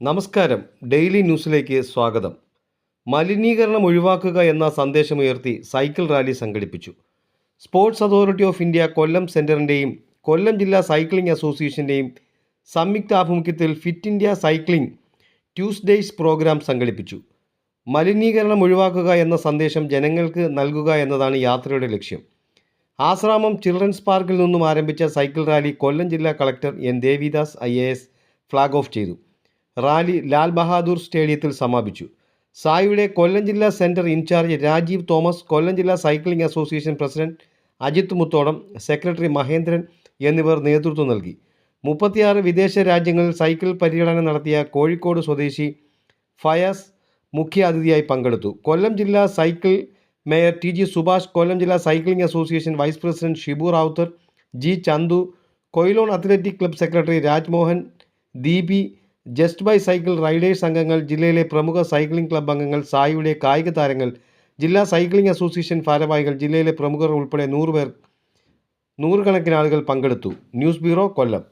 നമസ്കാരം. ഡെയിലി ന്യൂസിലേക്ക് സ്വാഗതം. മലിനീകരണം ഒഴിവാക്കുക എന്ന സന്ദേശമുയർത്തി സൈക്കിൾ റാലി സംഘടിപ്പിച്ചു. Sports authority of India Kollam സെന്ററിന്റെയും Kollam ജില്ലാ സൈക്ലിംഗ് അസോസിയേഷന്റെയും സംയുക്ത ആഭിമുഖ്യത്തിൽ fit India cycling Tuesdays program സംഘടിപ്പിച്ചു. മലിനീകരണം ഒഴിവാക്കുക എന്ന സന്ദേശം ജനങ്ങൾക്ക് നൽകുക എന്നതാണ് യാത്രയുടെ ലക്ഷ്യം. ആശ്രാമം ചിൽഡ്രൻസ് പാർക്കിൽ നിന്നും ആരംഭിച്ച സൈക്കിൾ റാലി കൊല്ലം ജില്ലാ collector N. Devidas I. Flag off ചെയ്തു. റാലി ലാൽ ബഹാദൂർ സ്റ്റേഡിയത്തിൽ സമാപിച്ചു. സായിയുടെ കൊല്ലം ജില്ലാ centre in charge Rajeev Thomas Kollam ജില്ലാ cycling association president Ajith Muthodam secretary Mahendran എന്നിവർ നേതൃത്വം നൽകി. മുപ്പത്തിയാറ് വിദേശ രാജ്യങ്ങളിൽ സൈക്കിൾ പര്യടനം നടത്തിയ കോഴിക്കോട് സ്വദേശി ഫയാസ് മുഖ്യ അതിഥിയായി പങ്കെടുത്തു. കൊല്ലം ജില്ലാ cycle mayor T G Subhash Kollam ജില്ലാ cycling association vice president Shibu Rawther G Chandu Quilon athletic club secretary Rajmohan Deepi just by cycle riders അംഗങ്ങൾ ജില്ലയിലെ പ്രമുഖ സൈക്ലിംഗ് ക്ലബ് അംഗങ്ങൾ സായിയുടെ കായിക താരങ്ങൾ ജില്ലാ സൈക്ലിംഗ് അസോസിയേഷൻ ഭാരവാഹികൾ ജില്ലയിലെ പ്രമുഖർ ഉൾപ്പെടെ നൂറ് പേർ നൂറുകണക്കിന് ആളുകൾ പങ്കെടുത്തു. News bureau Kollam.